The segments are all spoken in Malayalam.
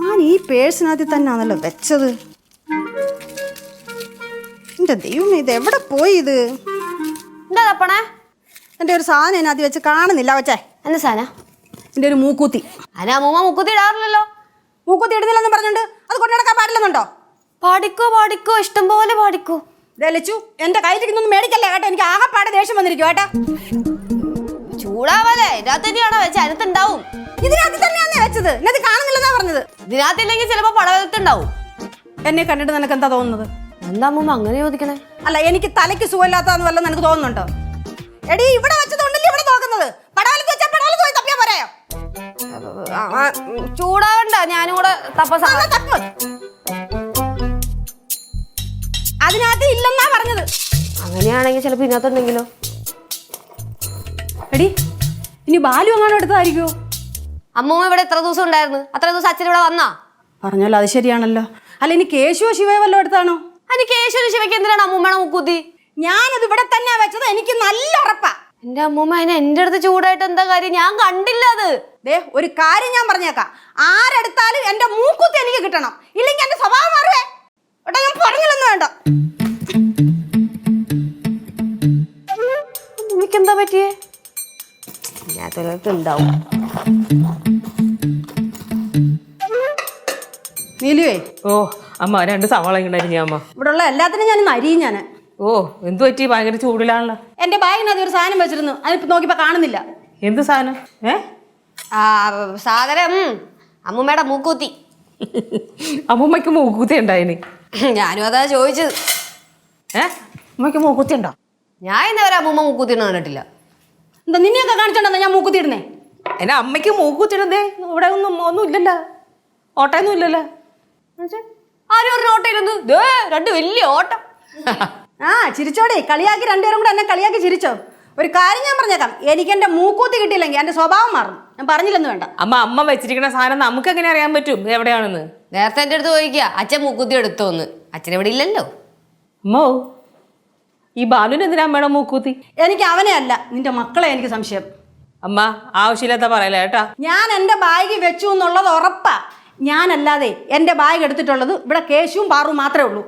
ഞാൻ ഈ പേഴ്സിനകത്ത് തന്നെയാണല്ലോ വെച്ചത്. എന്റെ ദൈവം ഇത് എവിടെ പോയി ഇത്? എന്താ തപ്പണേ? എന്റെ ഒരു സാധനം അതിനകത്ത് വെച്ച് കാണുന്നില്ല വെച്ചേ എന്നെ സാധന? എന്റെ ഒരു മൂക്കൂത്തി. അനാ മൂമ്മ മൂക്കൂത്തി ഇടാറില്ലല്ലോ. മൂക്കൂത്തി ഇടുന്നില്ലെന്ന് പറഞ്ഞിട്ട് അത് കൊണ്ടു നടക്കാൻ പാടില്ലെന്നുണ്ടോ? പാടിക്കോ പാടിക്കോ ഇഷ്ടം പോലെ പാടിക്കോ ലച്ചു എന്റെ കയ്യിലിരിക്കുന്നൊന്നും മേടിക്കല്ലേ കേട്ടോ? എനിക്ക് ആകെപ്പാടെ ദേഷ്യം വന്നിരിക്കും കേട്ടാ? ചൂടാവല്ലേ ഇതിനകത്ത് തന്നെയാണോ വെച്ചാൽ അതിനകത്ത് അതിനകത്തുണ്ടാവും ഇതിനകത്ത് തന്നെയാണ് വെച്ചത്. എന്നത് കാണുന്നില്ലെന്നാ പറഞ്ഞത്. ഇതിനകത്തില്ലെങ്കിൽ ചിലപ്പോ പടവലത്തുണ്ടാവും. എന്നെ കണ്ടിട്ട് നിനക്ക് എന്താ തോന്നുന്നത്? എന്താ അമ്മൂമ്മ അങ്ങനെ ചോദിക്കണേ? അല്ല എനിക്ക് തലയ്ക്ക് സുഖമില്ലാത്തതെന്ന് വല്ലതും നിനക്ക് തോന്നുന്നുണ്ടോ? എടി ഇവിടെ വെച്ചതുകൊണ്ടല്ലേ ഇവിടെ നോക്കുന്നത് പടവലത്ത് വെച്ചാൽ പടവലത്ത് പോയി തപ്പിയാ ആ, ചൂടാവണ്ട ഞാനും കൂടെ തപ്പ. അതിനകത്ത് ഇല്ലെന്നാ പറഞ്ഞത്. അങ്ങനെയാണെങ്കിൽ ചിലപ്പോ ഇതിനകത്തുണ്ടെങ്കിലോ എടി ഇനി ബാലു എങ്ങാനും എടുത്തതായിരിക്കുമോ അമ്മൂമ്മ ഇവിടെ എത്ര ദിവസം ഉണ്ടായിരുന്നു? അത്ര ദിവസം അച്ഛൻ ഇവിടെ വന്നാ? പറഞ്ഞല്ലോ അത് ശരിയാണല്ലോ. അല്ല ഇനി കേശുവോ ശിവയോ വല്ലതും എടുത്താണോ? അനി കേശുവിന് ശിവയ്ക്ക് എന്തിനാണ് അമ്മൂമ്മയുടെ മുക്കുത്തി? ഞാനത് ഇവിടെ തന്നെ വെച്ചത്. എനിക്ക് നല്ല ഉറപ്പാ. എന്റെ അമ്മൂമ്മ അതിന് എന്റെ അടുത്ത് ചൂടായിട്ട് എന്താ കാര്യം? ഞാൻ കണ്ടില്ല അത്. ദേ ഒരു കാര്യം ഞാൻ പറഞ്ഞേക്കാം. ആരെടുത്താലും എന്റെ മൂക്കുത്തി എനിക്ക് കിട്ടണം. ഇല്ലെങ്കിൽ എന്റെ സ്വഭാവം മാറുവേ. എടാ ഞാൻ പറഞ്ഞില്ലെന്ന് വേണ്ട. എനിക്കെന്താ എന്താ പറ്റിയേ? ഞാൻ ഉണ്ടാവും. നീലുവേ. ഓ അമ്മ രണ്ട് സവാള ഇങ്ങനെ അമ്മ. ഇവിടെ ഉള്ള എല്ലാത്തിനും ഞാൻ അരിയും ഞാൻ ഓ എന്തു പറ്റി? ഭയങ്കര ചൂടിലാണല്ലോ. എന്റെ ബാഗിനകത്ത് ഒരു സാധനം വെച്ചിരുന്നു. അതിപ്പോ നോക്കിയപ്പോ കാണുന്നില്ല. എന്ത് സാധനം? ഏ? ആ സാധനം അമ്മൂമ്മയുടെ മൂക്കൂത്തി അമ്മമ്മയ്ക്ക് മൂക്കൂത്തി ഉണ്ടായിന് ഞാനും അതാ ചോദിച്ചത്. ഏ? അമ്മയ്ക്ക് മൂക്കൂത്തി ഉണ്ടോ? ഞാൻ ഇന്നവരെ അമ്മൂമ്മ മൂക്കുത്തി കണ്ടിട്ടില്ല. എന്താ നിന്നെയൊക്കെ കാണിച്ചോണ്ടെന്നാ ഞാൻ മൂക്കൂത്തി ഇടുന്നേ? എന്നെ അമ്മയ്ക്ക് മൂക്കുത്തിടുന്നേ. ഇവിടെ ഒന്നും ഒന്നും ഇല്ലല്ലോ ഓട്ടയൊന്നും ഇല്ലല്ലോ. ആരും ഒരു ഓട്ടയിരുന്നു ദേ രണ്ട് വലിയ ഓട്ടം. ആ ചിരിച്ചോടെ. കളിയാക്കി രണ്ടുപേരും കൂടെ എന്നെ കളിയാക്കി ചിരിച്ചോ. ഒരു കാര്യം ഞാൻ പറഞ്ഞേക്കാം. എനിക്ക് എന്റെ മൂക്കൂത്തി കിട്ടിയില്ലെങ്കിൽ എന്റെ സ്വഭാവം മാറും. ഞാൻ പറഞ്ഞില്ലെന്ന് വേണ്ട. അമ്മ അമ്മ വെച്ചിരിക്കുന്ന സാധനം നമുക്ക് എങ്ങനെ അറിയാൻ പറ്റും? എവിടെയാണെന്ന്? നേരത്തെ എന്റെ അടുത്ത് ചോദിക്കുക. അച്ഛൻ മൂക്കുത്തി എടുത്തോന്ന്. അച്ഛൻ ഇവിടെ ഇല്ലല്ലോ. അമ്മോ ഈ ബാലുവിന് എന്തിനാ അമ്മയുടെ മൂക്കൂത്തി? എനിക്ക് അവനെ അല്ല നിന്റെ മക്കളെ എനിക്ക് സംശയം. അമ്മ ആവശ്യമില്ലാത്ത പറയല കേട്ടാ? ഞാൻ എന്റെ ബാഗ് വെച്ചു എന്നുള്ളത് ഉറപ്പാ. ഞാനല്ലാതെ എന്റെ ബാഗ് എടുത്തിട്ടുള്ളത് ഇവിടെ കേശുവും പാറും മാത്രമേ ഉള്ളൂ.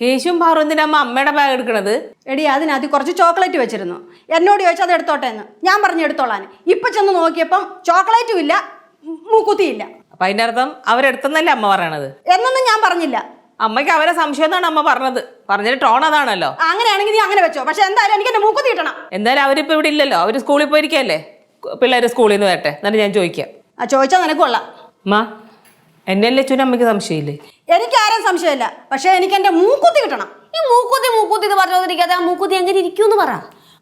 കേശുവും പാറും എന്തിനാ അമ്മ അമ്മയുടെ ബാഗ് എടുക്കണത്? എടി അതിനകത്ത് കുറച്ച് ചോക്ലേറ്റ് വെച്ചിരുന്നു. എന്നോട് ചോദിച്ചാൽ അത് എടുത്തോട്ടെ എന്ന്. ഞാൻ പറഞ്ഞു എടുത്തോളാൻ. ഇപ്പൊ ചെന്ന് നോക്കിയപ്പം ചോക്ലേറ്റും ഇല്ല മൂക്കുത്തിയില്ല അപ്പൊ അതിന്റെ അർത്ഥം അവരെടുത്തെന്നല്ലേ അമ്മ പറയണത്? എന്നൊന്നും ഞാൻ പറഞ്ഞില്ല. അമ്മയ്ക്ക് അവരെ സംശയം എന്നാണ് അമ്മ പറഞ്ഞത്. പറഞ്ഞിട്ട് ടോൺ അതാണല്ലോ. അങ്ങനെയാണെങ്കിൽ നീ അങ്ങനെ വെച്ചോ. പക്ഷെ എന്തായാലും എനിക്ക് എന്റെ മൂക്കുത്തി കിട്ടണം എന്തായാലും അവരിപ്പോ ഇവിടെ ഇല്ലല്ലോ. അവർ സ്കൂളിൽ പോയിരിക്കല്ലേ പിള്ളേര് സ്കൂളിൽ നിന്ന് വരട്ടെ. എന്നിട്ട് ഞാൻ ചോദിക്കാം. ആ ചോദിച്ചാൽ നിനക്ക് കൊള്ളാം. അമ്മ എന്നെ ചുന അമ്മയ്ക്ക് സംശയമില്ലേ? എനിക്ക് ആരും സംശയമില്ല. പക്ഷെ എനിക്ക് എന്റെ മൂക്കുത്തി കിട്ടണം. ഈ മൂക്കുത്തി മൂക്കുത്തി എന്ന് പറഞ്ഞോണ്ടിരിക്കാതെ ആ മൂക്കുത്തി എങ്ങനെ ഇരിക്കും എന്ന് പറ.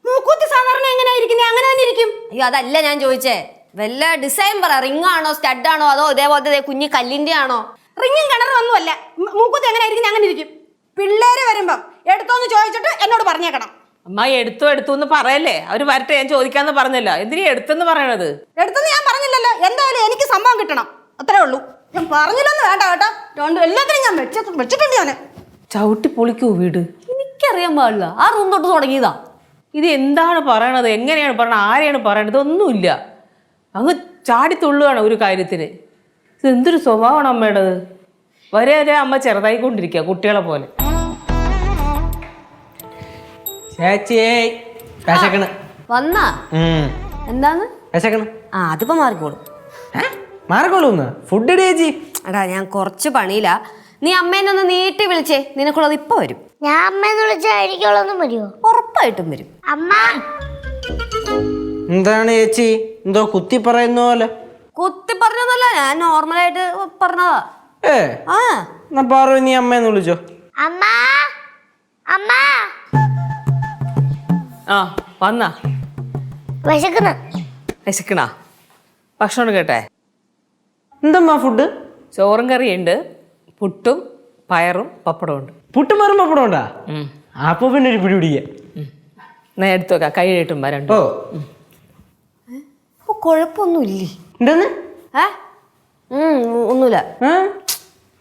മൂക്കുത്തി സാധാരണ എങ്ങനെ ഇരിക്കുന്നത് അങ്ങനെ തന്നെ ഇരിക്കും. അയ്യോ അതല്ല ഞാൻ ചോദിച്ചേ. വല്ല ഡിസൈൻ പറ. റിംഗ് ആണോ സ്റ്റഡ് ആണോ അതോ ഇതേപോലത്തെ കുഞ്ഞു കുഞ്ഞി കല്ലിന്റെ ആണോ? റിങ്ങും കിണറും ഒന്നുമല്ല. മൂക്കുത്തി എങ്ങനെ ആയിരിക്കും അങ്ങനെ ഇരിക്കും പിള്ളേര് വരുമ്പം എടുത്തോന്ന് ചോദിച്ചിട്ട് എന്നോട് പറഞ്ഞേക്കണം. അമ്മ എടുത്തു എടുത്തു എന്ന് പറയല്ലേ? അവർ വരട്ടെ ഞാൻ ചോദിക്കാന്ന് പറഞ്ഞല്ലോ. എന്തിനാ എടുത്തെന്ന് പറയണത്? എടുത്തെന്ന് ഞാൻ പറഞ്ഞില്ലല്ലോ. എന്തായാലും എനിക്ക് സംഭവം കിട്ടണം. അത്രേ ഉള്ളൂ. ഞാൻ പറഞ്ഞില്ലെന്ന് വേണ്ട കേട്ടോ. രണ്ടും എല്ലാത്തിനും ഞാൻ വെച്ച വെച്ചിട്ടുണ്ട് ഞാൻ. ചവിട്ടി പൊളിക്കൂ വീട്? എനിക്കറിയാൻ പാടില്ല. ആ റൂം തൊട്ട് തുടങ്ങിയതാ. ഇത് എന്താണ് പറയണത്? എങ്ങനെയാണ് പറയണത്? ആരെയാണ് പറയണത്? ഒന്നുമില്ല അങ്ങ് ചാടി തുള്ളുകയാണ് ഒരു കാര്യത്തിന്. എന്തൊരു സ്വഭാവമാണ് അമ്മയുടേത്? വരെ വരെ അമ്മ ചെറുതായിക്കൊണ്ടിരിക്കുക കുട്ടികളെ പോലെ. ചേച്ചിയേ വിശക്കണ്. വന്നാ. എന്താന്ന്? വിശക്കണ്. ആ അതിപ്പോ മാറിക്കോളും. ഏ? ഫുഡ് ചേച്ചി. എടാ ഞാൻ കുറച്ച് പണിയില്ല നീ അമ്മേനെ ഒന്ന് നീട്ടി വിളിച്ചേ. നിനക്കുള്ളത് ഇപ്പൊ വരും. ഞാൻ അമ്മേന്ന് വിളിച്ചാൽ എനിക്കുള്ളൊന്നും വരുമോ ഉറപ്പായിട്ടും വരും. അമ്മ. എന്താണ് ചേച്ചി? എന്തോ കുത്തി പറയുന്ന പോലെ. കുത്തി പറഞ്ഞതല്ല ഞാൻ നോർമൽ ആയിട്ട് പറഞ്ഞതാ. ഏ ആ. എന്നാ പാറു നീ അമ്മയെന്ന് വിളിച്ചോ. അമ്മ അമ്മ. ആ വന്നാ. വിശക്കുന്ന. വിശക്കണാ. ഭക്ഷണം കേട്ടെ എന്തമ്മാ ഫുഡ് ചോറും കറിയുണ്ട് പുട്ടും പയറും പപ്പടവും ഉണ്ട് പുട്ടും വെറും പപ്പടം ഉണ്ടാ? അപ്പൊ പിന്നെ ഒരു പിടി എടുത്തു വെക്കാം. കൈ കഴിട്ടും വരണ്ടോ? കുഴപ്പമൊന്നുമില്ലേ? എന്തെന്ന്? ഒന്നുമില്ല?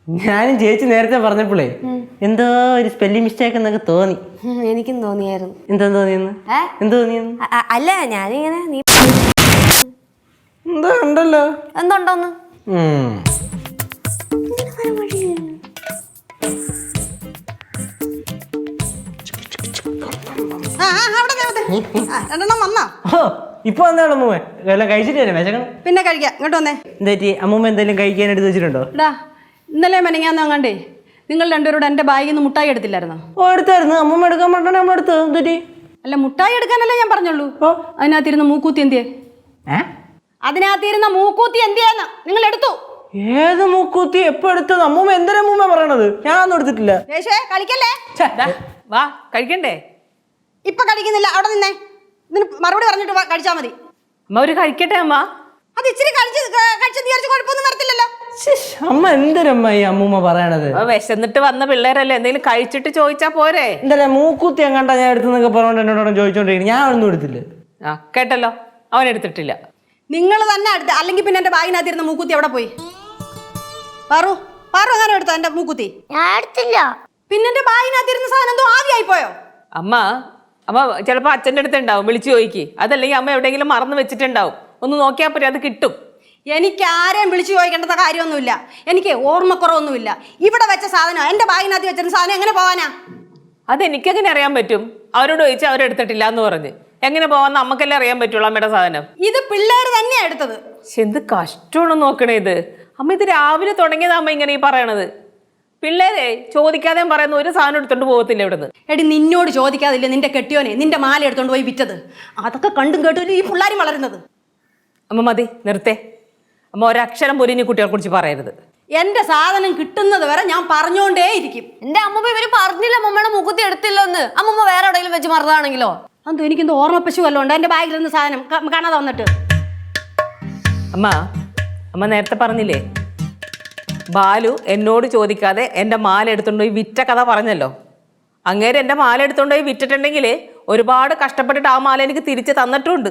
ഞാനും ചേച്ചി നേരത്തെ പറഞ്ഞപ്പോളേ എന്തോ ഒരു സ്പെല്ലിംഗ് മിസ്റ്റേക്ക് എന്നൊക്കെ തോന്നി. എനിക്കും തോന്നിയായിരുന്നു. എന്താ തോന്നിയെന്ന്? എന്തോ തോന്നിയെന്ന്? അല്ല ഞാനിങ്ങനെ നീ എന്തോ ഉണ്ടല്ലോ. എന്തുണ്ടോന്ന് രണ്ടെണ്ണം വന്നാ? ഇപ്പൊ എന്താണ് അമ്മൂമ്മ. എല്ലാം കഴിച്ചിട്ട് വിശക്കണം. പിന്നെ കഴിക്കാം. ഇങ്ങോട്ട് വന്നേ. എന്തേറ്റി? അമ്മൂമ്മ എന്തെങ്കിലും കഴിക്കാൻ എടുത്ത് വെച്ചിട്ടുണ്ടോ? എടാ ഇന്നലെ മെനങ്ങാന്ന് അങ്ങാണ്ടേ നിങ്ങൾ രണ്ടുപേരോട് എന്റെ ബാഗിൽ നിന്ന് മുട്ടായി എടുത്തില്ലായിരുന്നോ? ഓ എടുത്തായിരുന്നു. അമ്മൂമ്മ എടുക്കാൻ പറഞ്ഞാൽ അമ്മ എടുത്തു എന്തേറ്റി അല്ല മുട്ടായി എടുക്കാനല്ലേ ഞാൻ പറഞ്ഞുള്ളൂ. ഓ. അതിനകത്തിരുന്ന് മൂക്കൂത്തി എന്തിയെ? ഏ? അതിനകത്തിരുന്ന മൂക്കൂത്തി എന്തിയാന്ന് നിങ്ങൾ എടുത്തു. ഏത് മൂക്കൂത്തി? എപ്പോ എടുത്തത്? അമ്മൂമ്മ എന്തിനാ അമ്മൂമ്മ പറയണത്? ഒന്നും എടുത്തിട്ടില്ല. കളിക്കല്ലേ? ദാ, വാ കഴിക്കണ്ടേ? ഇപ്പൊ കഴിക്കുന്നില്ല അവിടെ നിന്നേ. ഇതിന് മറുപടി പറഞ്ഞിട്ട് കഴിച്ചാ മതി. അമ്മ ഒരു കഴിക്കട്ടെ അമ്മ? അത് ഇച്ചിരി കഴിച്ച് കഴിച്ചെന്ന് വിചാരിച്ച് കുഴപ്പമൊന്നും വരത്തില്ലല്ലോ. അമ്മ എന്തിനമ്മ ഈ അമ്മൂമ്മ പറയണത്? വിശന്നിട്ട് വന്ന പിള്ളേരല്ലേ എന്തെങ്കിലും കഴിച്ചിട്ട് ചോദിച്ചാ പോരെ? എന്തല്ലേ മൂക്കുത്തി എങ്ങാണ്ടാ ഞാൻ എടുത്തെന്നൊക്കെ പറഞ്ഞോണ്ട് എന്നോട് ചോദിച്ചോണ്ടിരിക്കുന്നു. ഞാൻ ഒന്നും എടുത്തില്ല. ആ കേട്ടല്ലോ. അവൻ എടുത്തിട്ടില്ല. നിങ്ങൾ തന്നെ എടുത്ത് അല്ലെങ്കിൽ പിന്നെ എന്റെ ബാഗിനകത്തിരുന്ന മൂക്കുത്തി എവിടെ പോയി? പാറു പാറു അങ്ങനെ എടുത്തോ എന്റെ മൂക്കുത്തി? ഞാൻ എടുത്തില്ല. പിന്നെ എന്റെ ബാഗിനകത്തിരുന്ന സാധനം എന്തോ ആവിയായി പോയോ? അമ്മ അമ്മ ചിലപ്പോൾ അച്ഛന്റെ അടുത്ത് ഉണ്ടാവും വിളിച്ചു ചോദിക്ക്. അതല്ലെങ്കിൽ അമ്മ എവിടെയെങ്കിലും മറന്നു വെച്ചിട്ടുണ്ടാവും. ഒന്ന് നോക്കിയാൽ പോരെ അത് കിട്ടും. എനിക്ക് ആരെയും വിളിച്ചു ചോദിക്കേണ്ട കാര്യമൊന്നുമില്ല. എനിക്ക് ഓർമ്മക്കുറവൊന്നുമില്ല. ഇവിടെ വെച്ച സാധനം എന്റെ ബാഗിനകത്ത് വെച്ചിരുന്ന സാധനം എങ്ങനെ പോവാനാ? അതെനിക്കെങ്ങനെ അറിയാൻ പറ്റും? അവരോട് ചോദിച്ചാൽ അവരെടുത്തിട്ടില്ല എന്ന് പറഞ്ഞ്. എങ്ങനെ പോവാന്ന് നമുക്കല്ലേ അറിയാൻ പറ്റുള്ളൂ അമ്മയുടെ സാധനം. ഇത് പിള്ളേർ തന്നെയാണ് എടുത്തത്. എന്ത് കഷ്ടമാണ് നോക്കണേ ഇത്. അമ്മ ഇത് രാവിലെ തുടങ്ങിയതാ അമ്മ ഇങ്ങനെ ഈ പറയണത്. പിള്ളേരെ ചോദിക്കാതെ പറയുന്ന ഒരു സാധനം എടുത്തോണ്ട് പോകത്തില്ല ഇവിടുന്ന്. എടി നിന്നോട് ചോദിക്കാതില്ല നിന്റെ കെട്ടിയോനെ? നിന്റെ മാല എടുത്തോണ്ട് പോയി വിറ്റത്. അതൊക്കെ കണ്ടും കേട്ടും ഈ പിള്ളേർ വളരുന്നത്. അമ്മ മതി നിർത്തേ. അമ്മ ഒരക്ഷരം പോലും ഇനി കുട്ടികളെ കുറിച്ച് പറയരുത്. എന്റെ സാധനം കിട്ടുന്നത് വരെ ഞാൻ പറഞ്ഞോണ്ടേ ഇരിക്കും. എന്റെ അമ്മ ഇവർ പറഞ്ഞില്ല അമ്മമ്മയുടെ മുഖത്തി എടുത്തില്ലെന്ന്. അമ്മമ്മ വേറെ എവിടെയെങ്കിലും വെച്ച് മറന്നാണെങ്കിലോ? അതെന്തോ എനിക്കെന്തോ ഓർമ്മപ്പശു വല്ലതും എന്റെ ബാഗിൽ ബാഗിലിരുന്ന സാധനം കാണാതെ വന്നിട്ട്. അമ്മ അമ്മ നേരത്തെ പറഞ്ഞില്ലേ? ബാലു എന്നോട് ചോദിക്കാതെ എന്റെ മാല എടുത്തുകൊണ്ട് പോയി വിറ്റ കഥ പറഞ്ഞല്ലോ. അങ്ങേര് എന്റെ മാല എടുത്തുകൊണ്ട് പോയി വിറ്റിട്ടുണ്ടെങ്കിൽ ഒരുപാട് കഷ്ടപ്പെട്ടിട്ട് ആ മാല എനിക്ക് തിരിച്ച് തന്നിട്ടുണ്ട്.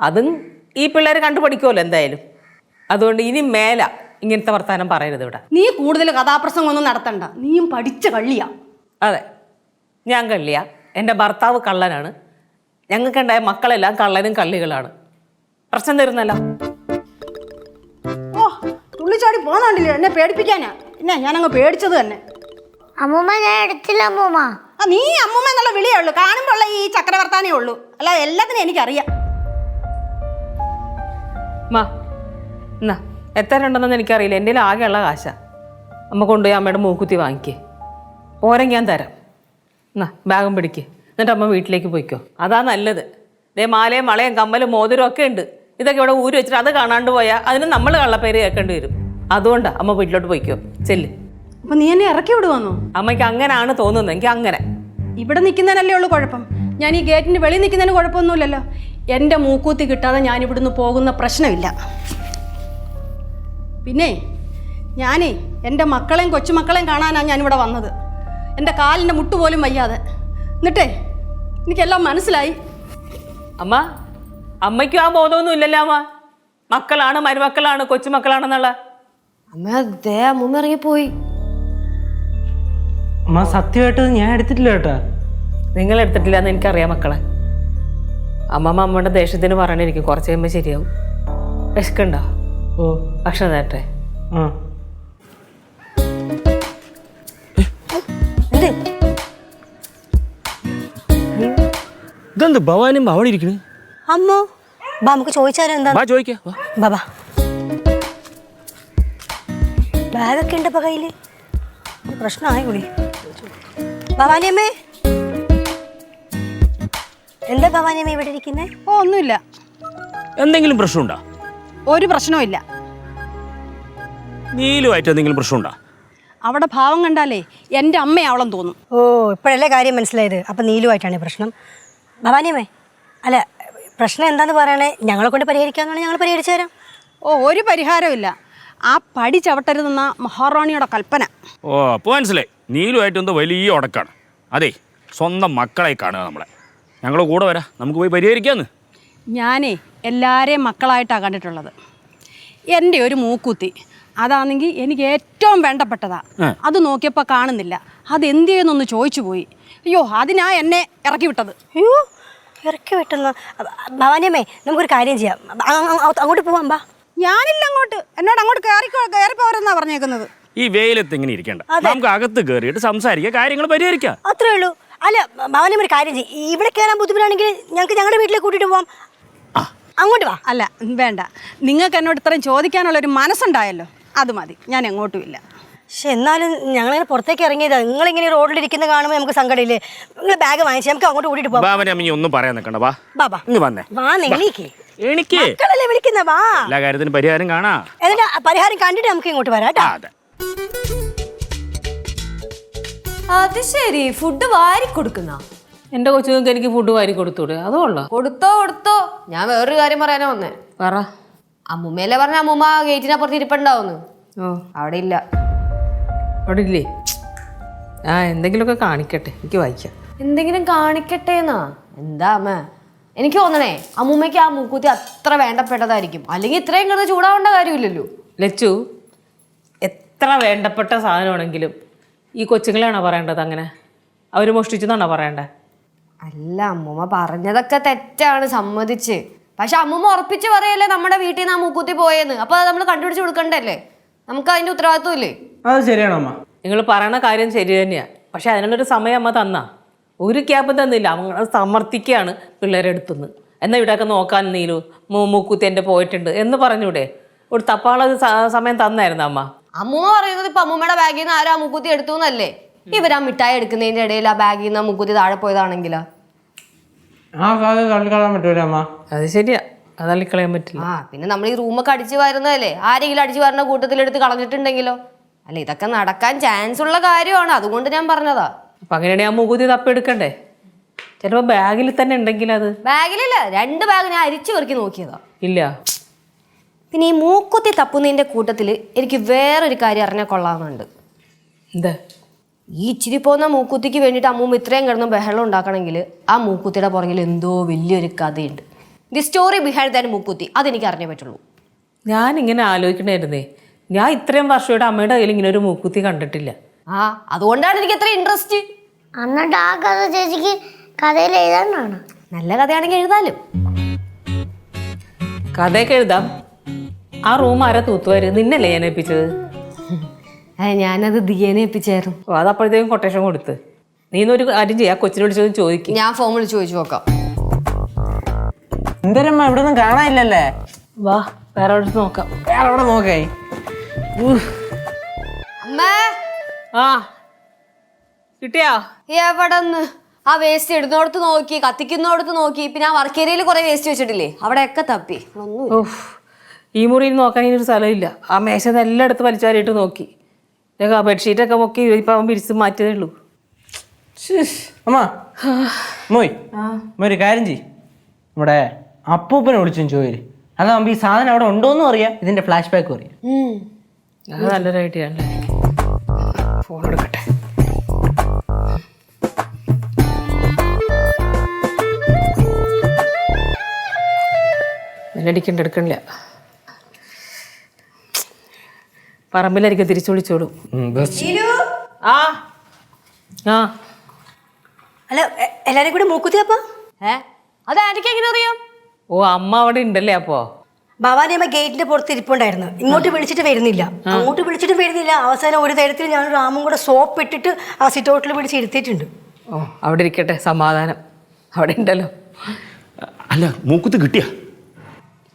അതും ഈ പിള്ളേർ കണ്ടുപഠിക്കുമല്ലോ എന്തായാലും. അതുകൊണ്ട് ഇനി മേല ഇങ്ങനത്തെ വർത്തമാനം പറയരുത് ഇവിടെ. നീ കൂടുതൽ കഥാപ്രസംഗം ഒന്നും നടത്തണ്ട. നീയും പഠിച്ച കള്ളിയാ. അതെ. ഞാൻ കള്ളിയ. എന്റെ ഭർത്താവ് കള്ളനാണ്. ഞങ്ങൾക്കുണ്ടായ മക്കളെല്ലാം കള്ളനും കള്ളികളാണ്. പ്രശ്നം തരുന്നല്ലോ പോന്നാണ്ടില്ലേ എന്നെ പേടിപ്പിക്കാനാ. പിന്നെ ഞാനങ്ങ് പേടിച്ചത് തന്നെ. അമ്മൂമ്മ ഞാൻ എടുത്തില്ല അമ്മൂമ്മ. ആ നീ അമ്മൂമ്മ എന്നുള്ള വിളിയേ ഉള്ളൂ. കാണുമ്പോൾ ഉള്ള ഈ ചക്രവർത്താനേ ഉള്ളൂ. അല്ല എല്ലാത്തിനും എനിക്കറിയാം. മാ എന്നാ എത്ര ഉണ്ടെന്നൊന്നും എനിക്കറിയില്ല. എന്റെ ആകെയുള്ള കാശ. അമ്മ കൊണ്ടുപോയി അമ്മയുടെ മൂക്കുത്തി വാങ്ങിക്കേ. ഓരം ഞാൻ തരാം. എന്നാ ബാഗും പിടിക്ക്. എന്നിട്ട് അമ്മ വീട്ടിലേക്ക് പോയിക്കോ. അതാ നല്ലത്. ദേ മാലയും വളയും കമ്മലും മോതിരം ഒക്കെ ഉണ്ട്. ഇതൊക്കെ ഇവിടെ ഊരി വെച്ചിട്ട് അത് കാണാണ്ട് പോയാൽ അതിന് നമ്മൾ കള്ളപ്പേര് കേൾക്കേണ്ടി വരും. അതുകൊണ്ടാണ് അമ്മ വീട്ടിലോട്ട് പോയിക്കോ. ചെല്ല്. അപ്പൊ നീ എന്നെ ഇറക്കി വിടുവാന്നോ? അമ്മയ്ക്ക് അങ്ങനെയാണ് തോന്നുന്നത്. എനിക്ക് അങ്ങനെ. ഇവിടെ നിൽക്കുന്നതിനല്ലേ ഉള്ളു കുഴപ്പം. ഞാൻ ഈ ഗേറ്റിന്റെ വെളിയിൽ നിൽക്കുന്നതിന് കുഴപ്പമൊന്നുമില്ലല്ലോ. എന്റെ മൂക്കൂത്തി കിട്ടാതെ ഞാൻ ഇവിടുന്ന് പോകുന്ന പ്രശ്നമില്ല. പിന്നെ ഞാനേ എന്റെ മക്കളെയും കൊച്ചുമക്കളെയും കാണാനാണ് ഞാനിവിടെ വന്നത്. എന്റെ കാലിന്റെ മുട്ട് പോലും വയ്യാതെ. എന്നിട്ടേ എനിക്കെല്ലാം മനസ്സിലായി. അമ്മ അമ്മയ്ക്കും ആ ബോധമൊന്നും ഇല്ലല്ലോ അമ്മ. മക്കളാണ് മരുമക്കളാണ് കൊച്ചുമക്കളാണെന്നുള്ള. അമ്മ അതേ അമ്മൂമ്മ ഇറങ്ങിപ്പോയി. അമ്മ സത്യമായിട്ട് ഞാൻ എടുത്തിട്ടില്ല കേട്ടാ. നിങ്ങൾ എടുത്തിട്ടില്ല എന്ന് എനിക്കറിയാം മക്കളെ. അമ്മമ്മ അമ്മയുടെ ദേഷ്യത്തിന് പറഞ്ഞിരിക്കും കുറച്ച് കഴിയുമ്പോൾ ശരിയാവും. വിശക്കുണ്ടോ? ഓ. ഭക്ഷണം നേരട്ടെ ആ. ഇതെന്ത് ഭവാനും അവിടെ ഇരിക്കണ്? അമ്മോ ബാ നമുക്ക് ചോദിച്ചാലോ എന്താ? വാ ചോദിക്കാ. ബാബാ ബാഗൊക്കെ ഉണ്ട് ഇപ്പൊ കയ്യിൽ പ്രശ്നമായി കൂടി ഭവാനിയമ്മേ? എന്താ ഭവാനിയമ്മ ഇവിടെ ഇരിക്കുന്നേ? ഓ ഒന്നുമില്ല. എന്തെങ്കിലും പ്രശ്നമുണ്ടോ? ഒരു പ്രശ്നവുമില്ല നീലുമായിട്ട് എന്തെങ്കിലും പ്രശ്നമുണ്ടോ? അവിടെ ഭാവം കണ്ടാലേ എന്റെ അമ്മയാവളം തോന്നും. ഓ ഇപ്പോഴല്ലേ കാര്യം മനസ്സിലായത്? അപ്പം നീലുമായിട്ടാണ് പ്രശ്നം. ഭവാനിയമ്മേ അല്ല പ്രശ്നം എന്താന്ന് പറയണേ? ഞങ്ങളെ കൊണ്ട് പരിഹരിക്കാന്നാണ് ഞങ്ങൾ പരിഹരിച്ചു തരാം ഓ ഒരു പരിഹാരമില്ല ആ പടി ചവിട്ടരുതെന്ന മഹാറാണിയുടെ കൽപ്പന. ഓ അപ്പോൾ മനസ്സിലായി. നീലുമായിട്ട് എന്തോ വലിയ ഉടക്കാണ്. അതെ സ്വന്തം മക്കളെ കാണുക നമ്മളെ. ഞങ്ങൾ കൂടെ വരാം. നമുക്ക് പോയി പരിഹരിക്കാന്ന്. ഞാനേ എല്ലാവരെയും മക്കളായിട്ടാണ് കണ്ടിട്ടുള്ളത്. എന്റെ ഒരു മൂക്കുത്തി അതാണെങ്കിൽ എനിക്ക് ഏറ്റവും വേണ്ടപ്പെട്ടതാ. അത് നോക്കിയപ്പോൾ കാണുന്നില്ല. അത് എന്ത് ചെയ്യുന്നൊന്ന് ചോദിച്ചു പോയി. അയ്യോ അതിനാ എന്നെ ഇറക്കി വിട്ടത്. അയ്യോ ഇറക്കി വിട്ടെന്ന്. ഭവാനിയമ്മേ നമുക്കൊരു കാര്യം ചെയ്യാം. അങ്ങോട്ട് പോവാം ബാ ഞാനില്ല അങ്ങോട്ട്. എന്നോട് അങ്ങോട്ട് കയറി കയറി പോരെന്നാ പറഞ്ഞേക്കുന്നത്. ഈ വെയിലത്ത് ഇങ്ങനെ ഇരിക്കണ്ട. നമുക്ക് അകത്ത് കയറിയിട്ട് സംസാരിക്കുക കാര്യങ്ങൾ പരിഹരിക്കാം അത്രേ ഉള്ളൂ. അല്ല ഭവനം ഒരു കാര്യം ചെയ്യും. ഇവിടെ കയറാൻ ബുദ്ധിമുട്ടാണെങ്കിൽ ഞങ്ങൾക്ക് ഞങ്ങളുടെ വീട്ടിലേക്ക് കൂട്ടിയിട്ട് പോവാം. അങ്ങോട്ട് വാ. അല്ല വേണ്ട. നിങ്ങൾക്ക് എന്നോട് ഇത്രയും ചോദിക്കാനുള്ള ഒരു മനസ്സുണ്ടായല്ലോ. അത് മതി. ഞാൻ എങ്ങോട്ടും ഇല്ല. പക്ഷെ എന്നാലും ഞങ്ങളിങ്ങനെ പുറത്തേക്ക് ഇറങ്ങിയതാ. നിങ്ങളിങ്ങനെ റോഡിലിരിക്കുന്ന കാണുമ്പോൾ നമുക്ക് സങ്കടമില്ലേ? നിങ്ങൾ ബാഗ് വാങ്ങിച്ച് നമുക്ക് അങ്ങോട്ട് ഓടിയിട്ട് പോവാം. ബാബനെ അമ്മ ഒന്നും പറയാൻ നിൽക്കണ്ട. വാ. ബാബാ. ഇങ്ങ് വന്നേ. വാ എണീക്ക്. എനിക്ക് മക്കളല്ലേ വിളിക്കുന്ന? വാ. എല്ലാ കാര്യത്തിനും പരിഹാരം കാണാ. എന്നിട്ട് ആ പരിഹാരം കണ്ടിട്ട് നമുക്ക് ഇങ്ങോട്ട് വരാം കേട്ടോ. അതെ. അത് ശരി. ഫുഡ് വാരി കൊടുക്കുന്ന? എന്റെ കൊച്ചുങ്ങൾക്ക് എനിക്ക് ഫുഡ് വാരി കൊടുത്തൂടെ അതുകൊള്ളാം കൊടുത്തോ കൊടുത്തോ. ഞാൻ വേറൊരു കാര്യം പറയാനാ വന്നേ. പറ. അമ്മൂമ്മയല്ലേ പറഞ്ഞ അമ്മൂമ്മ ഗേറ്റിനപ്പുറത്ത് ഇരിപ്പുണ്ടാവുന്നു? ഓ. അവിടെ ഇല്ല. അവിടെ ഇല്ലേ ആ എന്തെങ്കിലുമൊക്കെ കാണിക്കട്ടെ. എനിക്ക് വായിക്കാം. എന്തെങ്കിലും കാണിക്കട്ടെ എന്നാ എന്താ അമ്മ? എനിക്ക് തോന്നണേ അമ്മൂമ്മയ്ക്ക് ആ മൂക്കുത്തി അത്ര വേണ്ടപ്പെട്ടതായിരിക്കും. അല്ലെങ്കിൽ ഇത്രയും കിടന്ന് ചൂടാവേണ്ട കാര്യമില്ലല്ലോ. ലച്ചു എത്ര വേണ്ടപ്പെട്ട സാധനമാണെങ്കിലും ഈ കൊച്ചുങ്ങളെയാണോ പറയേണ്ടത് അങ്ങനെ? അവർ മോഷ്ടിച്ചെന്നാണോ പറയണ്ടേ? അല്ല അമ്മൂമ്മ പറഞ്ഞതൊക്കെ തെറ്റാണ് സമ്മതിച്ച്. പക്ഷെ അമ്മൂമ്മ ഉറപ്പിച്ച് പറയല്ലേ നമ്മുടെ വീട്ടിൽ നിന്ന് ആ മൂക്കുത്തി പോയെന്ന്. അപ്പോൾ അത് നമ്മൾ കണ്ടുപിടിച്ച് കൊടുക്കണ്ടല്ലേ? നമുക്ക് അതിന്റെ ഉത്തരവാദിത്വം ഇല്ലേ? അത് ശരിയാണ് അമ്മ. നിങ്ങൾ പറയണ കാര്യം ശരി തന്നെയാണ് പക്ഷെ അതിനുള്ളൊരു സമയം അമ്മ തന്നാ. ഒരു ക്യാപ്പ് തന്നില്ല. അവങ്ങൾ സമർത്ഥിക്കുകയാണ് പിള്ളേരെ അടുത്തുനിന്ന്. എന്നാൽ ഇവിടെയൊക്കെ നോക്കാൻ നീലു മൂമൂക്കൂത്തി എന്റെ പോയിട്ടുണ്ട് എന്ന് പറഞ്ഞൂടെ? ഒരു തപ്പാള സമയം തന്നായിരുന്നു അമ്മ? അമ്മൂമ്മ പറയുന്നത് ഇപ്പൊ അമ്മൂമ്മയുടെ ബാഗിൽ നിന്ന് ആരും ആ മുക്കുത്തി എടുത്തു എന്നല്ലേ ഇവരാ മിഠായി എടുക്കുന്നതിന്റെ ഇടയിൽ ആ ബാഗിൽ നിന്ന് ആ മുക്കുത്തി താഴെ പോയതാണെങ്കിലാ? ആ ഭാഗം തള്ളിക്കളാൻ പറ്റൂല അമ്മ? അത് ശരിയാ. അത് തള്ളിക്കളയാൻ പറ്റില്ല. ആ പിന്നെ നമ്മൾ ഈ റൂമൊക്കെ അടിച്ചു വരുന്നതല്ലേ? ആരെങ്കിലും അടിച്ചു വരുന്ന കൂട്ടത്തിലെടുത്ത് കളഞ്ഞിട്ടുണ്ടെങ്കിലോ? അല്ല ഇതൊക്കെ നടക്കാൻ ചാൻസ് ഉള്ള കാര്യമാണ്. അതുകൊണ്ട് ഞാൻ പറഞ്ഞതാ. അപ്പൊ അങ്ങനെയാണെങ്കിൽ ആ മുകുതി തപ്പെടുക്കണ്ടേ ചിലപ്പോ ബാഗിൽ തന്നെ ഉണ്ടെങ്കിൽ അത്. ബാഗിലില്ല രണ്ട് ബാഗ് ഞാൻ അരിച്ചു പെറുക്കി നോക്കിയതാ. ഇല്ല. പിന്നെ ഈ മൂക്കുത്തി തപ്പുന്നതിന്റെ കൂട്ടത്തിൽ എനിക്ക് വേറൊരു കാര്യം അറിഞ്ഞാൽ കൊള്ളാമെന്നുണ്ട്. എന്താ? ഈ ഇച്ചിരി പോകുന്ന മൂക്കുത്തിക്ക് വേണ്ടിയിട്ട് അമ്മൂമ്മ ഇത്രയും കിടന്ന് ബഹളം ഉണ്ടാക്കണമെങ്കിൽ ആ മൂക്കുത്തിയുടെ പുറകിൽ എന്തോ വലിയൊരു കഥയുണ്ട്. ദി സ്റ്റോറി ബിഹൈൻഡ് ദാൻ മൂക്കുത്തി അതെനിക്ക് അറിഞ്ഞേ പറ്റുള്ളൂ. ഞാൻ ഇങ്ങനെ ആലോചിക്കണായിരുന്നേ. ഞാൻ ഇത്രയും വർഷമായിട്ട് അമ്മയുടെ കയ്യിൽ ഇങ്ങനെ ഒരു മൂക്കുത്തി കണ്ടിട്ടില്ല. ആ അതുകൊണ്ടാണ് എനിക്ക് ഇത്ര ഇൻട്രസ്റ്റ് എന്നിട്ട് ആ കഥ ചേച്ചിക്ക് കഥയിൽ എഴുതാനാണ്? നല്ല കഥയാണെങ്കിൽ എഴുതാലും. കഥയൊക്കെ എഴുതാം. ആ റൂം ആരാ തൂത്തുവാര്? നിന്നല്ലേ ഞാൻ ഏൽപ്പിച്ചത്? ഞാനത് ദിയനെ ഏൽപ്പിച്ചായിരുന്നു. ഓ അത് അപ്പോഴത്തേക്കും കൊട്ടേഷൻ കൊടുത്ത്. നീ ഇന്നൊരു കാര്യം ചെയ്യാ കൊച്ചിനെ വിളിച്ചത് ചോദിക്കും. ഞാൻ ഫോം വിളിച്ച് ചോദിച്ചു നോക്കാം. എന്തരമ്മ ഇവിടെ ഒന്നും കാണാനില്ലല്ലേ? വാ വേറെ നോക്കാം. വേറെ അവിടെ നോക്കേ. അമ്മേ. ആ കിട്ടിയോ? എവിടെന്ന്? ആ വേസ്റ്റ് ഇടുന്നോടത്ത് നോക്കി കത്തിക്കുന്നോടത്ത് നോക്കി. പിന്നെ ആ വർക്ക് ഏരിയയിൽ കുറെ വേസ്റ്റ് വെച്ചിട്ടില്ലേ? അവിടെയൊക്കെ തപ്പി. ഒന്നും ഈ മുറിയിൽ നോക്കാൻ ഇനി ഒരു സ്ഥലമില്ല. ആ മേശ എല്ലായിടത്ത് വലിച്ചാരിയിട്ട് നോക്കി. ഞങ്ങൾ ആ ബെഡ്ഷീറ്റൊക്കെ നോക്കി ഇപ്പം അവൻ പിരിച്ച് മാറ്റിയതേ ഉള്ളൂ. അമ്മ മോയ് ഒരു കാര്യം ചെയ് നമ്മുടെ അപ്പൂപ്പനെ വിളിച്ചും ചോദിര്. അതാകുമ്പോ ഈ സാധനം അവിടെ ഉണ്ടോന്നും അറിയാം. ഇതിന്റെ ഫ്ലാഷ് ബാക്കും അറിയാം. അത് നല്ലൊരു ഐഡിയ അല്ലേ? ഫോൺ എടുക്കട്ടെ. നെല്ലടിക്കണ്ട എടുക്കണില്ല. പറമ്പിലായിരിക്കും തിരിച്ചു വിളിച്ചോളൂ. ആ. ആ. അല്ല എല്ലാരും കൂടി മൂക്കുത്തി അപ്പൊ? ഏ? അത് എനിക്ക് എങ്ങനെ അറിയാം? ഓ അമ്മ അവിടെ ഉണ്ടല്ലേ അപ്പോ? ഭവാനി അമ്മ ഗേറ്റിന്റെ പുറത്ത് ഇരിപ്പുണ്ടായിരുന്നു. ഇങ്ങോട്ട് വിളിച്ചിട്ട് വരുന്നില്ല. അങ്ങോട്ട് വിളിച്ചിട്ട് വരുന്നില്ല. അവസാനം ഒരു തരത്തിൽ ഞാൻ രാമും കൂടെ സോപ്പ് ഇട്ടിട്ട് ആ സിറ്റൗട്ടിൽ വിളിച്ച് ഇരുത്തിയിട്ടുണ്ട്. ഓ അവിടെ ഇരിക്കട്ടെ സമാധാനം. അവിടെ ഉണ്ടല്ലോ. അല്ല മൂക്കുത്ത് കിട്ടിയ?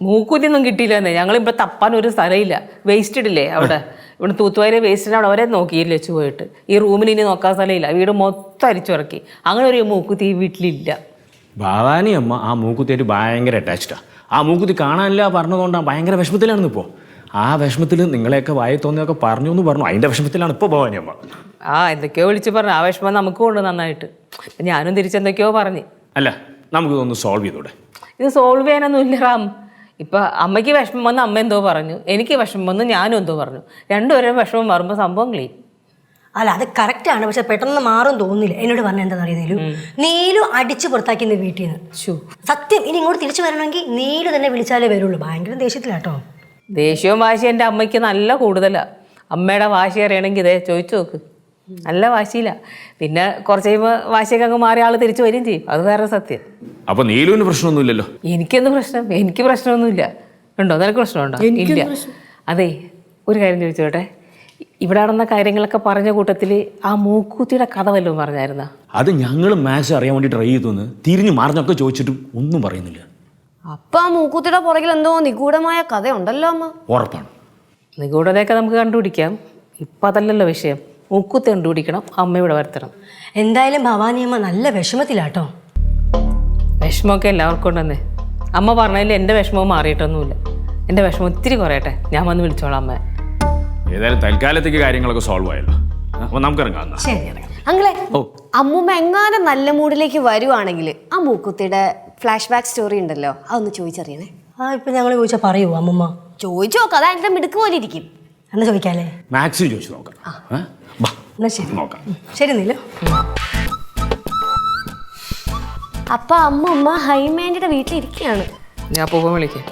മൂക്കുത്തിയൊന്നും കിട്ടിയില്ലെന്നേ. ഞങ്ങളിപ്പോൾ തപ്പാൻ ഒരു സ്ഥലമില്ല. വേസ്റ്റഡ് ഇല്ലേ അവിടെ? ഇവിടെ തൂത്തുവാരി വേസ്റ്റിന് അവിടെ അവരെ നോക്കിയില്ല വെച്ച് പോയിട്ട്. ഈ റൂമിൽ ഇനി നോക്കാൻ സ്ഥലമില്ല. വീട് മൊത്തം അരിച്ചിറക്കി. അങ്ങനെ ഒരു മൂക്കുത്തി ഈ വീട്ടിലില്ല. ഭവാനി അമ്മ ആ മൂക്കുത്തിയായിട്ട് ഭയങ്കര അറ്റാച്ച്ഡാ ആ മൂക്കുത്തി കാണാനില്ല പറഞ്ഞതുകൊണ്ടാണ് ഭയങ്കര വിഷമത്തിലാണ് ഇപ്പോൾ ആ വിഷമത്തിൽ നിങ്ങളെയൊക്കെ വായി തോന്നിയൊക്കെ പറഞ്ഞു എന്ന് പറഞ്ഞു. അതിന്റെ വിഷമത്തിലാണ് ഇപ്പോൾ ഭവാനി അമ്മ. ആ എന്തൊക്കെയോ വിളിച്ച് പറഞ്ഞു. ആ വിഷമം നമുക്കും ഉണ്ട് നന്നായിട്ട്. ഞാനും തിരിച്ചെന്തൊക്കെയോ പറഞ്ഞു. അല്ല നമുക്കിതൊന്ന് സോൾവ് ചെയ്തൂടെ? ഇത് സോൾവ് ചെയ്യാനൊന്നും ഇല്ല റാം. ഇപ്പം അമ്മയ്ക്ക് വിഷമം വന്ന് അമ്മ എന്തോ പറഞ്ഞു. എനിക്ക് വിഷമം വന്ന് ഞാനും എന്തോ പറഞ്ഞു. രണ്ടുപേരും വിഷമം മാറുമ്പോൾ സംഭവം ക്ലീൻ അല്ല അത് കറക്റ്റ് ആണ്. പക്ഷെ പെട്ടെന്ന് മാറും തോന്നുന്നില്ല. എന്നോട് പറഞ്ഞ എന്താ അറിയുന്നില്ല നീലു അടിച്ചു പുറത്താക്കിയത് വീട്ടിൽ നിന്ന്. ഷൂ സത്യം ഇനി ഇങ്ങോട്ട് തിരിച്ചു വരണമെങ്കിൽ നീലു തന്നെ വിളിച്ചാലേ വരുള്ളൂ. ഭയങ്കര ദേഷ്യത്തിലാട്ടോ. ദേഷ്യവും വാശി എന്റെ അമ്മയ്ക്ക് നല്ല കൂടുതലാണ് അമ്മയുടെ വാശി അറിയണമെങ്കിൽ ഇതേ ചോദിച്ചു നോക്ക്. നല്ല വാശിയില്ല പിന്നെ കുറച്ച് കഴിയുമ്പോൾ വാശിയൊക്കെ അങ്ങ് മാറി ആൾ തിരിച്ചു വരികയും ചെയ്യും. അത് വേറെ സത്യം. അപ്പൊ നീലുവിന് പ്രശ്നമൊന്നുമില്ലല്ലോ? എനിക്കെന്ത് പ്രശ്നം? എനിക്ക് പ്രശ്നമൊന്നുമില്ല. ഉണ്ടോ? നിനക്ക് പ്രശ്നമുണ്ടോ? ഇല്ല. അതെ ഒരു കാര്യം ചോദിച്ചോട്ടെ? ഇവിടെ നടന്ന കാര്യങ്ങളൊക്കെ പറഞ്ഞ കൂട്ടത്തിൽ ആ മൂക്കൂത്തിയുടെ കഥ വല്ലതും പറഞ്ഞായിരുന്ന? അത് ഞങ്ങൾ മാസ് അറിയാൻ വേണ്ടി ട്രൈ ചെയ്തു തിരിഞ്ഞു മാറിഞ്ഞൊക്കെ ചോദിച്ചിട്ടും ഒന്നും പറയുന്നില്ല. അപ്പൊ ആ മൂക്കൂത്തിയുടെ പുറകിൽ എന്തോ നിഗൂഢമായ കഥയുണ്ടല്ലോ അമ്മ. ഉറപ്പാണ്. നിഗൂഢതയൊക്കെ നമുക്ക് കണ്ടുപിടിക്കാം. ഇപ്പം അതല്ലല്ലോ വിഷയം. മൂക്കൂത്തി കണ്ടുപിടിക്കണം അമ്മ ഇവിടെ വരുത്തണം. എന്തായാലും ഭവാനിയമ്മ നല്ല വിഷമത്തിലാട്ടോ. വിഷമമൊക്കെ എല്ലാവർക്കും ഉണ്ടെന്നേ. അമ്മ പറഞ്ഞതിൽ എന്റെ വിഷമവും മാറിയിട്ടൊന്നുമില്ല. എന്റെ വിഷമം ഒത്തിരി കുറയട്ടെ. ഞാൻ വന്ന് വിളിച്ചോളാം അമ്മ. ഏതായാലും തൽക്കാലത്തേക്ക് കാര്യങ്ങളൊക്കെ സോൾവ് ആയല്ലോ. അപ്പോൾ നമുക്ക് ഇറങ്ങാം എന്നാ. ശരി അങ്ങളെ അമ്മൂമ്മ എങ്ങാനും നല്ല മൂഡിലേക്ക് വരുവാണെങ്കിൽ ആ മൂക്കുത്തിയുടെ ഫ്ലാഷ് ബാക്ക് സ്റ്റോറി ഉണ്ടല്ലോ അതൊന്ന് ചോദിച്ചറിയണേ. ആ ഇപ്പൊ ഞങ്ങൾ ചോദിച്ചാൽ പറയൂ അമ്മമ്മ. ചോദിച്ചു നോക്കാം അതാ എന്റെ മിടുക്ക് പോലെ ഇരിക്കും. എന്നാ ചോദിക്കാല്ലേ? മാക്സിമം ചോദിച്ചു നോക്കാം. എന്നാ ശരി. നോക്കാം. ശരി നീലോ. അപ്പൊ അമ്മൂമ്മ ഹൈമാൻഡിയുടെ വീട്ടിലിരിക്കുകയാണ്. ഞാൻ പോകുമ്പോൾ വിളിക്കാം.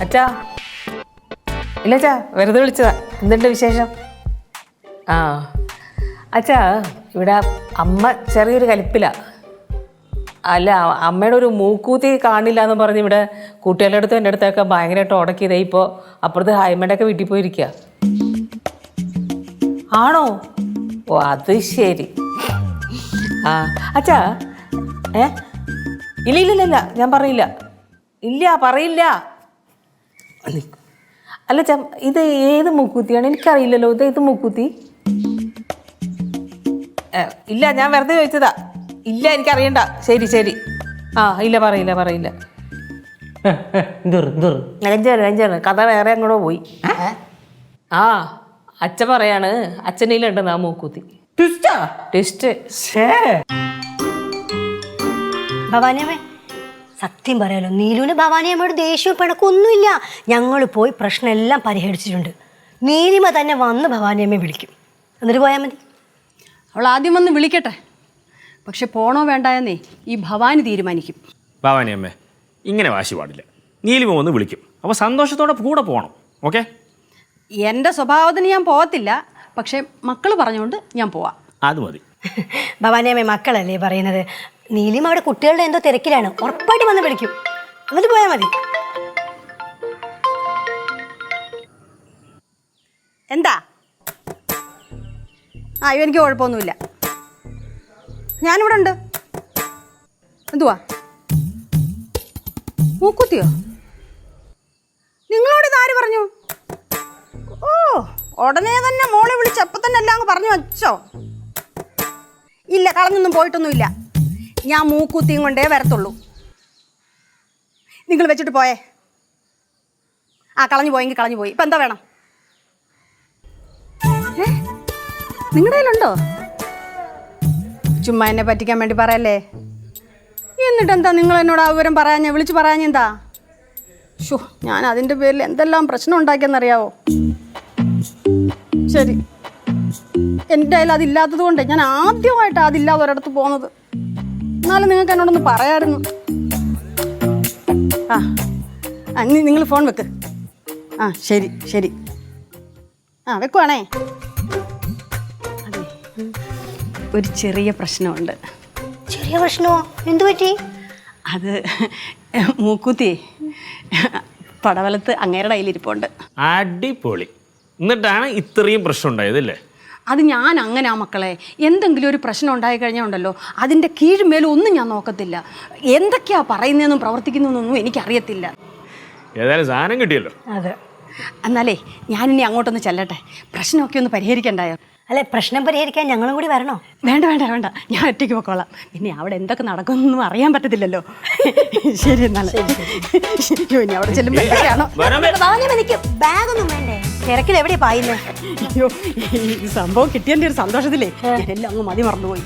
അച്ഛാ ഇല്ല അച്ഛാ വെറുതെ വിളിച്ചതാ. എന്തുണ്ട് വിശേഷം? ആ അച്ഛാ ഇവിടെ അമ്മ ചെറിയൊരു കലിപ്പിലാണ് അല്ല അമ്മയുടെ ഒരു മൂക്കൂത്തി കാണില്ല എന്ന് പറഞ്ഞ് ഇവിടെ കൂട്ടുകാരുടെ അടുത്തും എന്റെ അടുത്തൊക്കെ ഭയങ്കരമായിട്ട് ഉടക്കിയതേ ഇപ്പോൾ അപ്പുറത്ത് ഹൈമയുടെ ഒക്കെ വീട്ടിൽ പോയിരിക്കുക ആണോ? ഓ അത് ശരി. ആ അച്ഛാ ഏ? ഇല്ല ഇല്ല ഇല്ല, ഞാൻ പറയില്ല ഇല്ല പറയില്ല. അല്ല ച ഇത് ഏത് മൂക്കുത്തിയാണ്? എനിക്കറിയില്ലല്ലോ. ഇത് ഏത് മൂക്കുത്തി? ഇല്ല ഞാൻ വെറുതെ ചോദിച്ചതാ. ഇല്ല എനിക്കറിയണ്ട. ശരി ശരി. ആ ഇല്ല പറയില്ല പറയില്ല അഞ്ചാറ് അഞ്ചാറ് കഥ വേറെ അങ്ങോട്ട് പോയി. ആ അച്ഛൻ പറയാണ് അച്ഛനിലുണ്ടെന്ന് ആ മൂക്കുത്തി. ട്വിസ്റ്റാ? ടെസ്റ്റ് ഷേ ഭവാനിയമ്മേ സത്യം പറയാലോ നീലുവിന് ഭവാനി അമ്മയുടെ ദേഷ്യവും പിണക്കൊന്നുമില്ല ഞങ്ങൾ പോയി പ്രശ്നമെല്ലാം പരിഹരിച്ചിട്ടുണ്ട്. നീലിമ തന്നെ വന്ന് ഭവാനി അമ്മയെ വിളിക്കും. എന്നിട്ട് പോയാൽ മതി. അവൾ ആദ്യം വന്ന് വിളിക്കട്ടെ. പക്ഷെ പോണോ വേണ്ടായെന്നേ ഈ ഭവാനി തീരുമാനിക്കും. ഭവാനി അമ്മേ ഇങ്ങനെ വാശി പാടില്ല. നീലിമ വന്ന് വിളിക്കും. അപ്പോൾ സന്തോഷത്തോടെ കൂടെ പോകണം ഓക്കെ? എന്റെ സ്വഭാവത്തിന് ഞാൻ പോകത്തില്ല. പക്ഷേ മക്കൾ പറഞ്ഞുകൊണ്ട് ഞാൻ പോവാം. അത് മതി. ഭവാനിയമ്മ മക്കളല്ലേ പറയുന്നത്? നീലിമ അവിടെ കുട്ടികളുടെ എന്തോ തിരക്കിലാണ്. ഉറപ്പായിട്ട് വന്ന് വിളിക്കും. എന്നിട്ട് പോയാൽ മതി. എന്താ? ആ അയ്യോ എനിക്ക് കുഴപ്പമൊന്നുമില്ല. ഞാനിവിടെ ഉണ്ട് എന്തുവാ? മൂക്കുത്തിയോ? നിങ്ങളോട് ഇതാര് പറഞ്ഞു? ഓ ഉടനെ തന്നെ മോളെ വിളിച്ച് അപ്പം തന്നെ എല്ലാം പറഞ്ഞു വച്ചോ. ഇല്ല കളഞ്ഞൊന്നും പോയിട്ടൊന്നുമില്ല. ഞാൻ മൂക്കുത്തിയും കൊണ്ടേ വരത്തുള്ളൂ. നിങ്ങൾ വെച്ചിട്ട് പോയേ. ആ കളഞ്ഞു പോയെങ്കിൽ കളഞ്ഞു പോയി. ഇപ്പം എന്താ വേണം? നിങ്ങളുടെ കയ്യിലുണ്ടോ? ചുമ്മാ എന്നെ പറ്റിക്കാൻ വേണ്ടി പറയല്ലേ? എന്നിട്ട് എന്താ നിങ്ങൾ എന്നോട് ആ വിവരം പറയാഞ്ഞ? വിളിച്ച് പറയാഞ്ഞെന്താ ഷോ ഞാൻ അതിന്റെ പേരിൽ എന്തെല്ലാം പ്രശ്നം ഉണ്ടാക്കിയെന്നറിയാവോ? ശരി. എന്റെ കയ്യിൽ അതില്ലാത്തത് കൊണ്ട് ഞാൻ ആദ്യമായിട്ട് അതില്ലാതെ ഒരിടത്ത് പോകുന്നത്. എന്നാലും നിങ്ങൾക്ക് എന്നോടൊന്ന് പറയായിരുന്നു. ആ ആ നിങ്ങൾ ഫോൺ വെക്ക്. ആ ശരി ശരി. ആ വെക്കുവാണേ. ഒരു ചെറിയ പ്രശ്നമുണ്ട്. ചെറിയ പ്രശ്നമോ എന്തു പറ്റി? അത് മൂക്കുത്തി പടവലത്ത് അങ്ങേരുടെ കയ്യിലിരിപ്പുണ്ട്. അടിപൊളി. എന്നിട്ടാണ് ഇത്രയും പ്രശ്നം ഉണ്ടായതല്ലേ അത് ഞാൻ അങ്ങനെ ആ മക്കളെ എന്തെങ്കിലും ഒരു പ്രശ്നം ഉണ്ടായി കഴിഞ്ഞാൽ ഉണ്ടല്ലോ അതിന്റെ കീഴ്മേലും ഒന്നും ഞാൻ നോക്കത്തില്ല. എന്തൊക്കെയാ പറയുന്നതെന്നും പ്രവർത്തിക്കുന്നതെന്നൊന്നും എനിക്കറിയത്തില്ല. ഏതായാലും സാധനം കിട്ടിയല്ലോ. അതെ. എന്നാലേ ഞാനിനി അങ്ങോട്ടൊന്ന് ചെല്ലട്ടെ. പ്രശ്നമൊക്കെ ഒന്ന് പരിഹരിക്കണ്ടായോ? അല്ലെ പ്രശ്നം പരിഹരിക്കാൻ ഞങ്ങളും കൂടി വരണോ? വേണ്ട വേണ്ട വേണ്ട. ഞാൻ ഒറ്റയ്ക്ക് പൊക്കോളാം. പിന്നെ അവിടെ എന്തൊക്കെ നടക്കുമെന്നൊന്നും അറിയാൻ പറ്റത്തില്ലല്ലോ. ശരി എന്നാൽ ഇനി അവിടെ ചെല്ലുമ്പോൾ എന്തൊക്കെയാണോ? ബാഗൊന്നും വേണ്ടേ? തിരക്കിൽ എവിടെ പായുന്നത് അയ്യോ ഈ സംഭവം കിട്ടിയതിന്റെ ഒരു സന്തോഷത്തിലേ എല്ലാം അങ്ങ് മതി മറന്നുപോയി.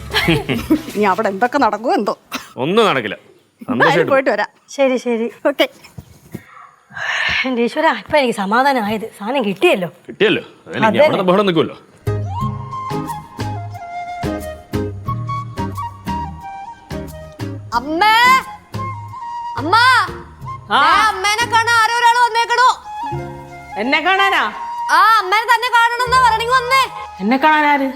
ഇനി അവിടെ എന്തൊക്കെ നടക്കുമോ എന്തോ. ഒന്നും നടക്കില്ല. എന്തായാലും പോയിട്ട് വരാം. ശരി ശരി. ഓക്കെ. എന്റെ ഈശ്വര ഇപ്പൊ എനിക്ക് സമാധാനമായത്. സാധനം കിട്ടിയല്ലോ. കിട്ടിയല്ലോ. ഇനി അവിടെ ബഹളം നിൽക്കുമല്ലോ അമ്മേ! അമ്മ! അമ്മേനെ കാണാൻ ആരോ ഒരാൾ വന്നേക്കണോ. എന്നെ കാണാനാ? ആ അമ്മേനെ തന്നെ കാണണമെന്നാ പറയണെങ്കിൽ വന്നേ. എന്നെ കാണാനാര്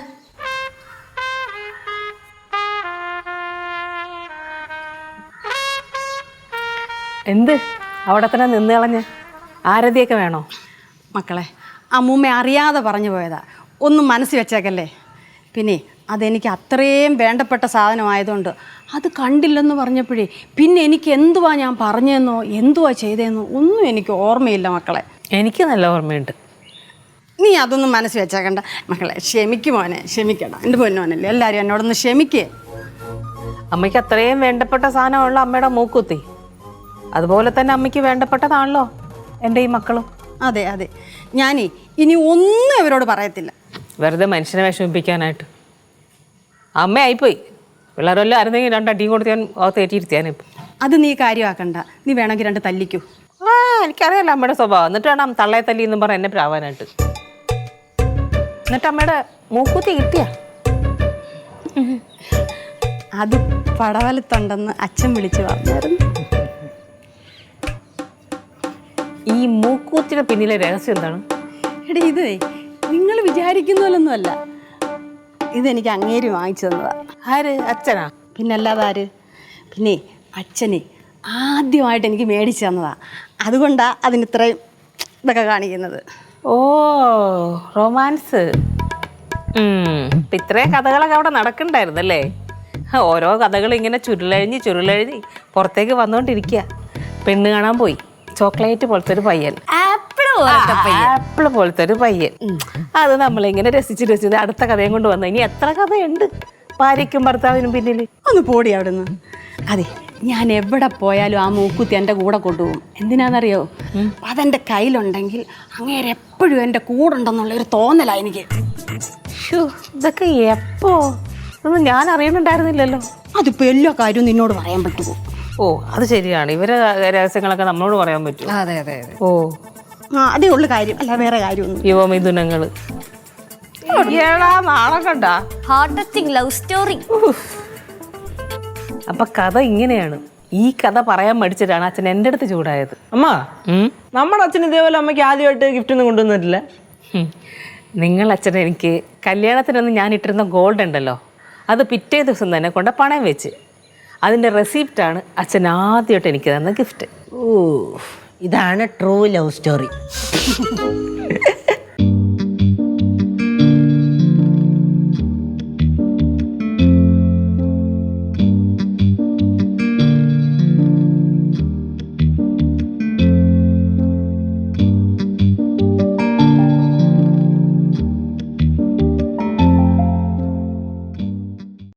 എന്ത്? അവിടെ തന്നെ നിന്ന് കളഞ്ഞ് ആരതിയൊക്കെ വേണോ? മക്കളെ അമ്മൂമ്മ അറിയാതെ പറഞ്ഞു പോയതാ. ഒന്നും മനസ്സിൽ വെച്ചേക്കല്ലേ. പിന്നെ അതെനിക്ക് അത്രയും വേണ്ടപ്പെട്ട സാധനമായതുകൊണ്ട്. അത് കണ്ടില്ലെന്ന് പറഞ്ഞപ്പോഴേ പിന്നെ എനിക്ക് എന്തുവാ ഞാൻ പറഞ്ഞതെന്നോ എന്തുവാ ചെയ്തതെന്നോ ഒന്നും എനിക്ക് ഓർമ്മയില്ല മക്കളെ. എനിക്ക് നല്ല ഓർമ്മയുണ്ട്. നീ അതൊന്നും മനസ്സിൽ വെച്ചേക്കണ്ട. മക്കളെ ക്ഷമിക്കും മോനെ ക്ഷമിക്കണം. എന്റെ പൊന്നോനല്ലേ എല്ലാവരും എന്നോടൊന്ന് ക്ഷമിക്കേ. അമ്മയ്ക്ക് അത്രയും വേണ്ടപ്പെട്ട സാധനമുള്ള അമ്മയുടെ മൂക്കുത്തി. അതുപോലെ തന്നെ അമ്മയ്ക്ക് വേണ്ടപ്പെട്ടതാണല്ലോ എന്റെ ഈ മക്കളും. അതെ അതെ. ഞാനേ ഇനി ഒന്നും ഇവരോട് പറയത്തില്ല. വെറുതെ മനുഷ്യനെ വിഷമിപ്പിക്കാനായിട്ട്. അമ്മയായിപ്പോയി. പിള്ളേരെല്ലാം ആയിരുന്നെങ്കിൽ രണ്ടടിയും കൊടുത്ത് ഞാൻ തേറ്റിയിരുത്തിയാനിപ്പം അത് നീ കാര്യമാക്കണ്ട. നീ വേണമെങ്കിൽ രണ്ട് തല്ലിക്കൂ. ആ എനിക്കറിയാലോ അമ്മയുടെ സ്വഭാവം. എന്നിട്ട് വേണം തള്ളയെ തല്ലി എന്നും പറഞ്ഞ് എന്നെ പ്രാവാനായിട്ട്. എന്നിട്ട് അമ്മയുടെ മൂക്കുത്തി കിട്ടിയ? അത് പടവലത്തുണ്ടെന്ന് അച്ഛൻ വിളിച്ചു പറഞ്ഞായിരുന്നു. ഈ മൂക്കൂത്തിയുടെ പിന്നിലെ രഹസ്യം എന്താണ്? എടി ഇതേ നിങ്ങൾ വിചാരിക്കുന്ന പോലൊന്നുമല്ല. ഇതെനിക്ക് അങ്ങേര് വാങ്ങിച്ചു തന്നതാ. ആര്? അച്ഛനാ? പിന്നല്ലാതെ ആര്? പിന്നെ അച്ഛനെ ആദ്യമായിട്ട് എനിക്ക് മേടിച്ചു തന്നതാ. അതുകൊണ്ടാണ് അതിന് ഇത്രയും ഇതൊക്കെ കാണിക്കുന്നത്. Oh romance. ഇത്രയും കഥകളൊക്കെ അവിടെ നടക്കണ്ടായിരുന്നല്ലേ? ഓരോ കഥകൾ ഇങ്ങനെ ചുരുളഴിഞ്ഞ് ചുരുളഴിഞ്ഞ് പുറത്തേക്ക് വന്നുകൊണ്ടിരിക്കുക പെണ്ണ് കാണാൻ പോയി. ചോക്ലേറ്റ് പോലത്തെ ഒരു പയ്യൻ. ആപ്പിൾ പോലത്തെ ഒരു പയ്യൻ. അത് നമ്മളിങ്ങനെ രസിച്ച് രസിച്ച് അടുത്ത കഥയും കൊണ്ട് വന്നു. ഇനി എത്ര കഥയുണ്ട്? ഭാര്യയ്ക്കും ഭർത്താവിനും പിന്നിൽ ഒന്ന് പോടി അവിടുന്ന്. അതെ ഞാൻ എവിടെ പോയാലും ആ മൂക്കുത്തി എന്റെ കൂടെ കൊണ്ടുപോകും. എന്തിനാണെന്നറിയോ അതെന്റെ കയ്യിലുണ്ടെങ്കിൽ അങ്ങേരെ എപ്പോഴും എന്റെ കൂടെ ഉണ്ടെന്നുള്ള ഒരു തോന്നലാണ് എനിക്ക്. ഇതൊക്കെ എപ്പോ? ഒന്നും ഞാൻ അറിയണുണ്ടായിരുന്നില്ലല്ലോ അതിപ്പോ എല്ലാ കാര്യവും നിന്നോട് പറയാൻ പറ്റുമോ? ഓ അത് ശരിയാണ്. ഇവരെ രഹസ്യങ്ങളൊക്കെ നമ്മളോട് പറയാൻ പറ്റും അതെ അതെ. ഓ. ആ അതേ ഉള്ളു കാര്യം. അല്ല വേറെ കാര്യമൊന്നും നാളെ കണ്ട. ഹാർട്ട് ടച്ചിങ് ലവ് സ്റ്റോറി അപ്പൊ കഥ ഇങ്ങനെയാണ്. ഈ കഥ പറയാൻ മടിച്ചിട്ടാണ് അച്ഛൻ എന്റെ അടുത്ത് ചൂടായത്. അമ്മ ഉം? നമ്മുടെ അച്ഛൻ ഇതേപോലെ അമ്മയ്ക്ക് ആദ്യമായിട്ട് ഗിഫ്റ്റ് ഒന്നും കൊണ്ടുവന്നിട്ടില്ല? ഹും. നിങ്ങൾ അച്ഛൻ എനിക്ക് കല്യാണത്തിനൊന്ന് ഞാൻ ഇട്ടിരുന്ന ഗോൾഡ് ഉണ്ടല്ലോ. അത് പിറ്റേ ദിവസം തന്നെ കൊണ്ട് പണയം വെച്ച്. അതിന്റെ റെസിപ്റ്റാണ് അച്ഛൻ ആദ്യമായിട്ട് എനിക്ക് തന്ന ഗിഫ്റ്റ് ഓ ഇതാണ് ട്രൂ ലവ് സ്റ്റോറി.